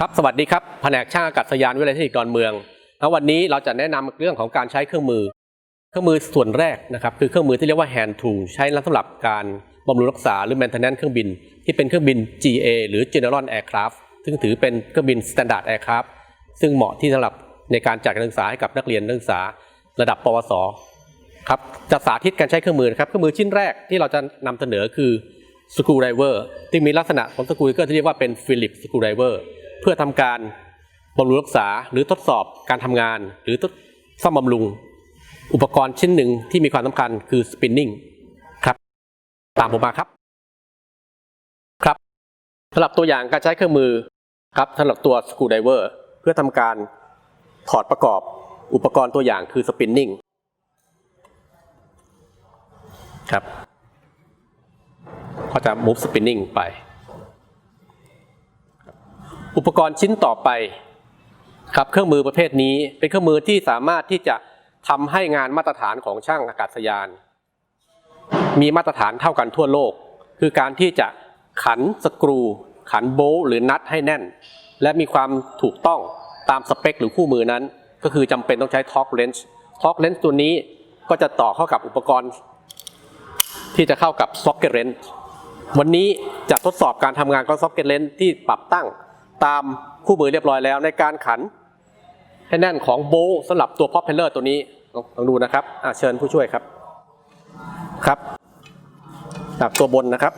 ครับสวัสดีครับแผนกช่างอากาศยานวิทยาลัยเทคนิคดอนเมืองแล้ววันนี้เราจะแนะนำเรื่องของการใช้เครื่องมือ เครื่องมือส่วนแรกนะครับคือเครื่องมือที่เรียกว่า hand tool ใช้สำหรับการบำรุงรักษาหรือ maintenance เครื่องบิน ที่เป็นเครื่องบิน GA หรือ General Aircraft ซึ่งถือเป็นเครื่องบิน Standard Aircraft ซึ่งเหมาะที่สำหรับในการจัดการศึกษาให้กับนักเรียนนักศึกษาระดับปวสครับจะสาธิตการใช้เครื่องมือนะครับเครื่องมือชิ้นแรกที่เราจะนำเสนอคือสกรูไดเวอร์ที่มีลักษณะของสกรูก็ที่เรียกว่าเป็นฟิลิปสกรูไดเวอร์ เพื่อทำการบำรุงรักษาหรือทดสอบการทำงาน หรือทดซ่อมบำรุง อุปกรณ์ชิ้นหนึ่งที่มีความสำคัญคือสปินนิ่งครับ ตามผมมาครับ ครับสำหรับตัวอย่างการใช้เครื่องมือครับสำหรับตัวสกูไดเวอร์เพื่อทำการถอดประกอบอุปกรณ์ตัวอย่างคือสปินนิ่งครับก็จะ move spinning ไป อุปกรณ์ชิ้นต่อไปครับเครื่องมือประเภทนี้เป็นเครื่องมือที่สามารถที่จะทำให้งานมาตรฐานของช่างอากาศยาน มีมาตรฐานเท่ากันทั่วโลก คือการที่จะขันสกรู ขันโบลหรือนัทให้แน่น และมีความถูกต้องตามสเปคหรือคู่มือนั้น ก็คือจำเป็นต้องใช้ท็อกเลนส์ท็อกเลนส์ตัวนี้ก็จะต่อเข้ากับอุปกรณ์ ที่จะเข้ากับ Socket Lens วันนี้จะทดสอบการทำงานของ Socket Lens ที่ปรับตั้ง ตามคู่มือเรียบร้อยแล้ว ในการขันให้แน่นของโบสำหรับตัวพับเพลเลอร์ตัวนี้ลองลองดูนะครับเชิญผู้ช่วยครับครับจากตัวบนนะครับ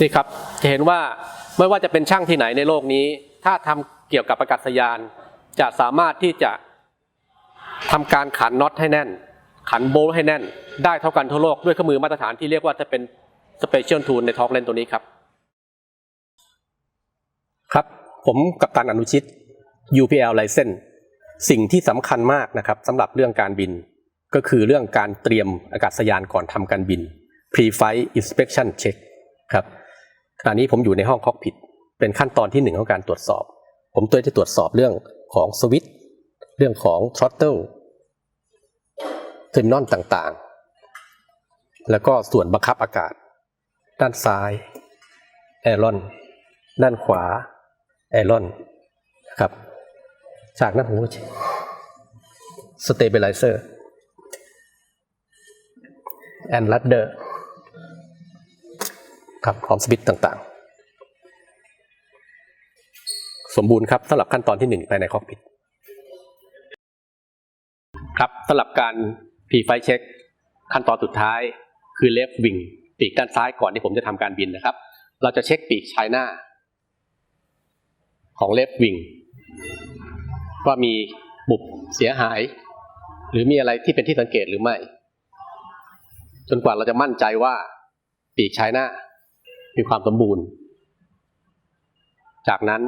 นี่ครับจะเห็นว่าไม่ว่าจะเป็นช่างที่ไหนในโลกนี้ ถ้าทำเกี่ยวกับอากาศยาน จะสามารถที่จะทำการขันน็อตให้แน่น ขันโบลต์ให้แน่น ได้เท่ากันทั่วโลกด้วยเครื่องมือมาตรฐานที่เรียกว่าจะเป็น Special Tool ในท็อกเลนตัวนี้ครับ ครับ ผมกับตันอนุชิต UPL License สิ่งที่สำคัญมากนะครับสำหรับเรื่องการบิน ก็คือเรื่องการเตรียมอากาศยานก่อนทำการบิน Pre-flight Inspection Check ครับ ขณะนี้ผมอยู่ในห้องคอกพิทเป็นขั้นตอนที่หนึ่งของการตรวจสอบ ผมตัวจะตรวจสอบเรื่องของสวิตช์เรื่องของทรอตเติลเทอร์มินอลต่างๆ แล้วก็ส่วนบังคับอากาศ ด้านซ้ายแอรอนด้านขวาแอรอนนะครับ จากนั้นผมก็สเตเบลไลเซอร์แอนลัดเดอร์ ครับพร้อมสวิตต่างๆ สมบูรณ์ครับสำหรับขั้นตอนที่หนึ่งภายในคอกพิทครับสำหรับการพีไฟเช็คขั้นตอนสุดท้ายคือเลฟวิงปีกด้านซ้ายก่อนที่ผมจะทำการบินนะครับ เราจะเช็คปีกชายหน้า ของเลฟวิงว่ามีบุบเสียหาย หรือมีอะไรที่เป็นที่สังเกตหรือไม่ จนกว่าเราจะมั่นใจว่าปีกชายหน้า มีความสมบูรณ์ จากนั้น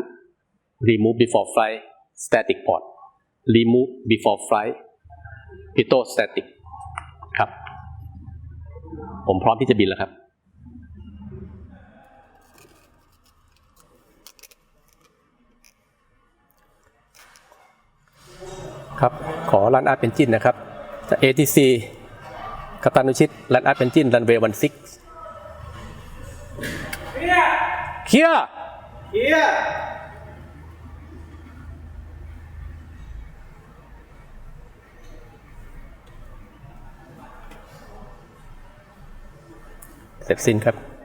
remove before flight static port remove before flight pitot static ครับ ผมพร้อมที่จะบินแล้วครับครับ ขอรันอาร์เป็นจินนะครับจาก ATC กัปตันนุชิตรันอาร์เป็นจินรันเวย์วันซิก เคลียร์เฮียเสร็จสิ้นครับ